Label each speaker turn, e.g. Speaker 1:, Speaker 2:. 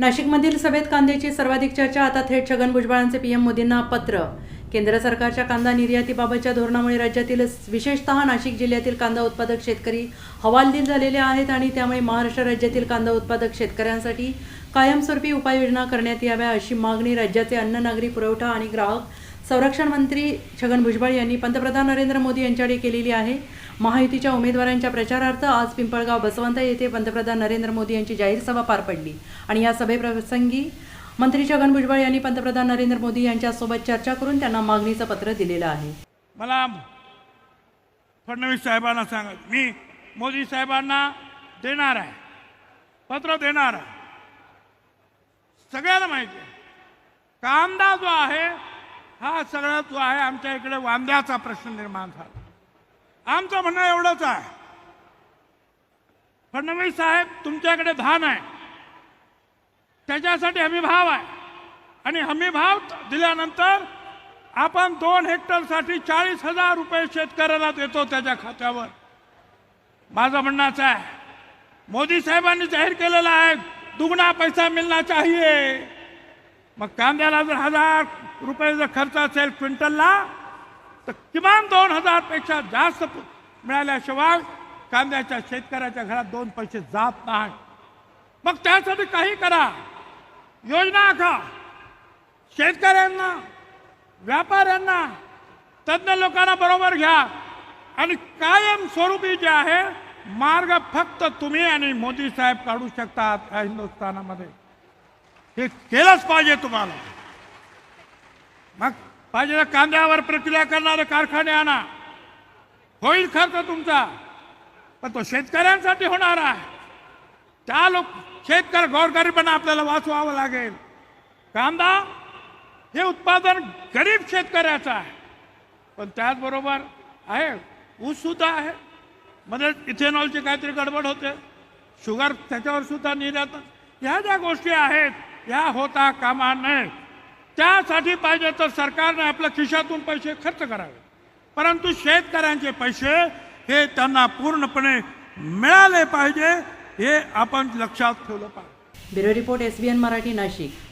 Speaker 1: नाशिकमधील सभेत कांद्याची सर्वाधिक चर्चा आता थेट छगन भुजबळांचे पीएम मोदींना पत्र. केंद्र सरकारच्या कांदा निर्यातीबाबतच्या धोरणामुळे राज्यातील विशेषतः नाशिक जिल्ह्यातील कांदा उत्पादक शेतकरी हवालदिल झालेले आहेत आणि त्यामुळे महाराष्ट्र राज्यातील कांदा उत्पादक शेतकऱ्यांसाठी कायमस्वरूपी उपाययोजना करण्यात याव्या अशी मागणी राज्याचे अन्न नागरी पुरवठा आणि ग्राहक संरक्षण मंत्री छगन भुजबळ यांनी पंतप्रधान नरेंद्र मोदी यांच्याकडे केलेली आहे. महायुतीच्या उमेदवारांच्या प्रचारार्थ आज पिंपळगाव बसवंत येथे पंतप्रधान नरेंद्र मोदी यांची जाहीर सभा पार पडली. आणि या सभेप्रसंगी मंत्री छगन भुजबळ यांनी पंतप्रधान नरेंद्र मोदी यांच्यासोबत चर्चा करून त्यांना मागणीचं पत्र दिलेलं आहे.
Speaker 2: मला फडणवीस साहेबांना सांगत मी मोदी साहेबांना देणार आहे. पत्र देणार आहे. सगळ्यांना माहिती आहे. कांदा जो आहे हा सगळा जो आहे आमच्या इकडे वांद्याचा प्रश्न निर्माण झाला. आमचं म्हणणं एवढंच आहे. फडणवीस साहेब तुमच्याकडे धान आहे. त्याच्यासाठी हमी भाव आहे. आणि हमी भाव दिल्यानंतर आपण दोन हेक्टरसाठी चाळीस हजार रुपये शेतकऱ्याला देतो त्याच्या खात्यावर. माझं म्हणणं असं आहे. मोदी साहेबांनी जाहीर केलेलं आहे दुगणा पैसा मिळणार चाहिए मग कांद्याला जर हजार रुपये जर खर्च असेल क्विंटलला तर किमान दोन हजारपेक्षा जास्त मिळाल्याशिवाय कांद्याच्या शेतकऱ्याच्या घरात दोन पैसे जात नाही. मग त्यासाठी काही करा. योजना आखा. शेतकऱ्यांना व्यापाऱ्यांना तज्ज्ञ लोकांना बरोबर घ्या. आणि कायम स्वरूपी जे आहे मार्ग फक्त तुम्ही आणि मोदी साहेब काढू शकतात या हिंदुस्थानामध्ये. हे केलंच पाहिजे तुम्हाला. मग पाहिजे तर कांद्यावर प्रक्रिया करणारे कारखाने आणा. होईल खर्च तुमचा पण तो शेतकऱ्यांसाठी होणार आहे. त्या लोक शेतकरी गोरगरिबांना आपल्याला वाचवावं लागेल. कांदा हे उत्पादन गरीब शेतकऱ्याचं आहे. पण त्याचबरोबर आहे ऊस सुद्धा आहे. मध्ये इथेनॉलची काहीतरी गडबड होते. शुगर त्याच्यावर सुद्धा निर्यात ह्या ज्या गोष्टी आहेत या होता कामा नये. त्यासाठी पाहिजे तर सरकारने आपल्या खिशातून पैसे खर्च करावे. परंतु शेतकऱ्यांचे पैसे हे त्यांना पूर्णपणे मिळाले पाहिजे हे आपण लक्षात ठेवलं पाहिजे.
Speaker 1: Bureau report SBN Marathi Nashik.